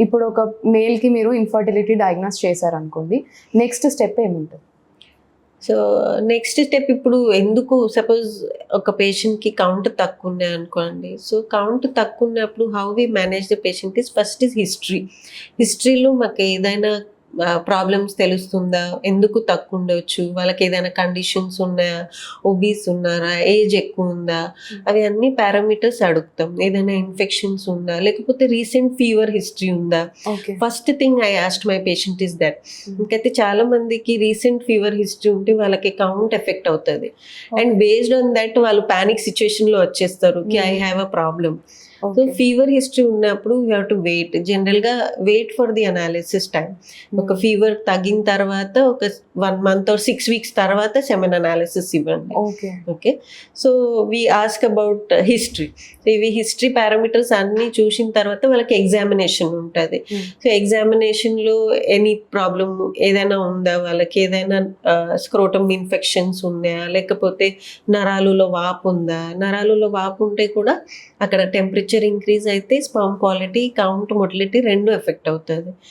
ఇప్పుడు ఒక మేల్కి మీరు ఇన్ఫర్టిలిటీ డయాగ్నోస్ చేశారనుకోండి నెక్స్ట్ స్టెప్ ఏముంటుంది? సో నెక్స్ట్ స్టెప్ ఇప్పుడు ఎందుకు సపోజ్ ఒక పేషెంట్కి కౌంట్ తక్కువ ఉన్నాయి అనుకోండి. సో కౌంట్ తక్కువ ఉన్నప్పుడు how we manage the patient is first is history హిస్టరీలో మాకు ఏదైనా ప్రాబ్లమ్స్ తెలుస్తుందా? ఎందుకు తక్కువ ఉండొచ్చు వాళ్ళకి ఏదైనా కండిషన్స్ ఉన్నాయా ఒబీస్ ఉన్నారా? ఏజ్ ఎక్కువ ఉందా అవి అన్ని పారామీటర్స్ అడుగుతాం. ఏదైనా ఇన్ఫెక్షన్స్ ఉందా? లేకపోతే రీసెంట్ ఫీవర్ హిస్టరీ ఉందా? First thing I asked my patient is that ఇంకైతే చాలా మందికి రీసెంట్ ఫీవర్ హిస్టరీ ఉంటే వాళ్ళకి కౌంట్ ఎఫెక్ట్ అవుతుంది. అండ్ బేస్డ్ ఆన్ దట్ వాళ్ళు ప్యానిక్ సిచ్యువేషన్లో వచ్చేస్తారు. కి I have a problem so fever history ఉన్నప్పుడు యూ హ్యావ్ టు వెయిట్ జనరల్గా wait for the analysis time ఒక ఫీవర్ తగ్గిన తర్వాత ఒక one month or six weeks తర్వాత సెమెన్ అనాలిసిస్ ఇవ్వండి. Okay okay so we ask about history ఇవి హిస్టరీ పారామీటర్స్ అన్ని చూసిన తర్వాత వాళ్ళకి ఎగ్జామినేషన్ ఉంటుంది. సో ఎగ్జామినేషన్లో ఎనీ ప్రాబ్లమ్ ఏదైనా ఉందా? వాళ్ళకి ఏదైనా స్క్రోటమ్ ఇన్ఫెక్షన్స్ ఉన్నాయా లేకపోతే నరాలులో వాపు ఉందా? నరాలులో వాపు ఉంటే కూడా అక్కడ టెంపరేచర్ ఇంక్రీజ్ అయితే స్పర్మ్ క్వాలిటీ కౌంట్ మొటిలిటీ రెండు ఎఫెక్ట్ అవుతుంది.